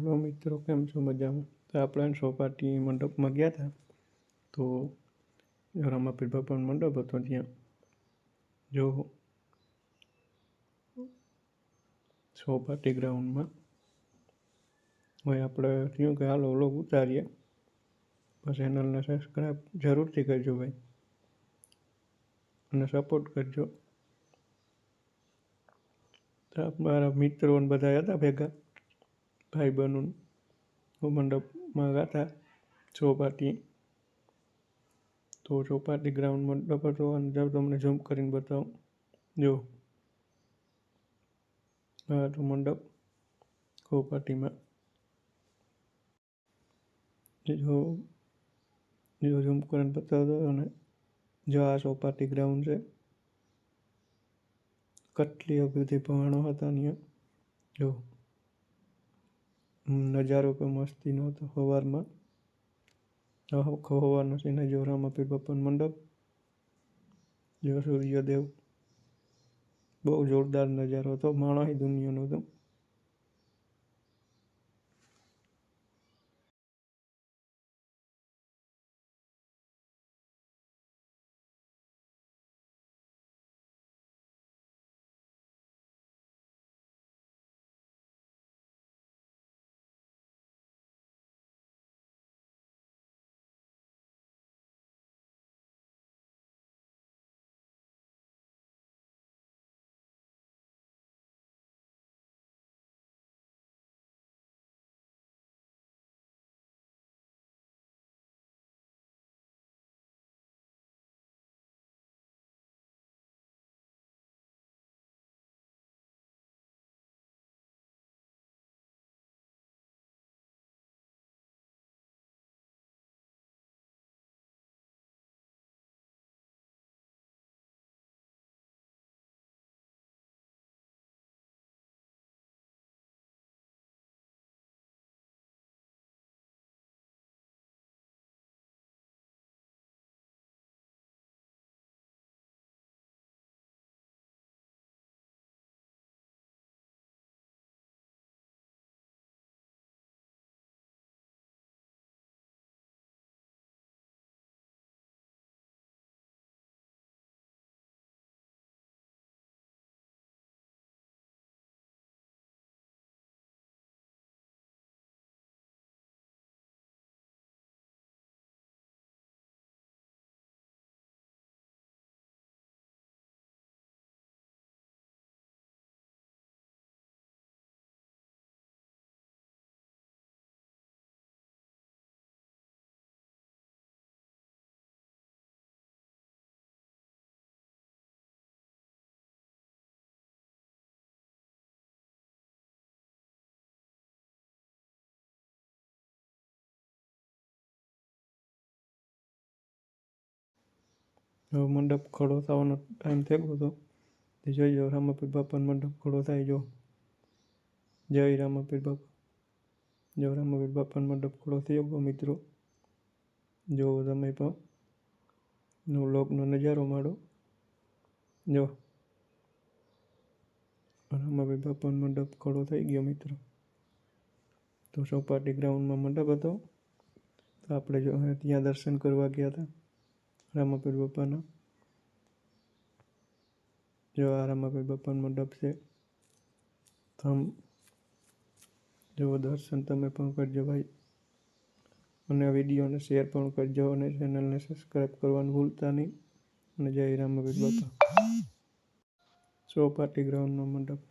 Hello મિત્રો, કેમ છો? મજામાં? તો આપણે સોપાટી મંડપમાં ગયા હતા તો રામાપીર બાપાનો મંડપ હતો ત્યાં. જો સોપાટી ગ્રાઉન્ડમાં હવે આપણે થયું કે હાલો લોગ ઉતારીએ. ચેનલને સબસ્ક્રાઈબ જરૂરથી કરજો ભાઈ. અને સપોર્ટ કરજો. તો મારા મિત્રો બધા હતા ભેગા. ભાઈ બહેનો મંડપમાં ગાતા ચોપાટી. તો ચોપાટી ગ્રાઉન્ડ મંડપ હતો અને જો તમને ઝૂમ કરીને બતાવું. જો. આ તો મંડપ ચોપાટીમાં. જો જો જમ્પ કરીને બતાવતો અને જો આ ચોપાટી ગ્રાઉન્ડ છે. કેટલી બધી પહાણો હતા અહીંયા જો. નજારો કોઈ મસ્તી નહોતો. સવારમાં સવારનો સીન જોરામાં રામાપીર બપન મંડપ જો સૂર્યદેવ બહુ જોરદાર નજારો હતો. માણસ દુનિયાનો હતો. હવે મંડપ ખડો થવાનો ટાઈમ થઈ ગયો હતો. તે જોઈ રામાપીર બાપાનો મંડપ ખડો થાય જો જય રામાપીર બાપા. જો રામાપીર બાપાનો મંડપ ખડો થયો ગયો, મિત્રો. જો તમે પણ નો લોકનો નજારો માળો જો. રામાપીર બાપાનો મંડપ ખડો થઈ ગયો, મિત્રો. તો ચોપાટી ગ્રાઉન્ડમાં મંડપ હતો. તો આપણે જો ત્યાં દર્શન કરવા ગયા હતા. રામાપીર બાપાના. જો આ રામાપીર બાપાનો મંડપ છે તમ જેવો દર્શન તમે પણ કરજો ભાઈ. અને વિડીયોને શેર પણ કરજો અને ચેનલને સબસ્ક્રાઈબ કરવાનું ભૂલતા નહીં. અને જય રામાપીર બાપા. ચોપાટી ગ્રાઉન્ડનો મંડપ.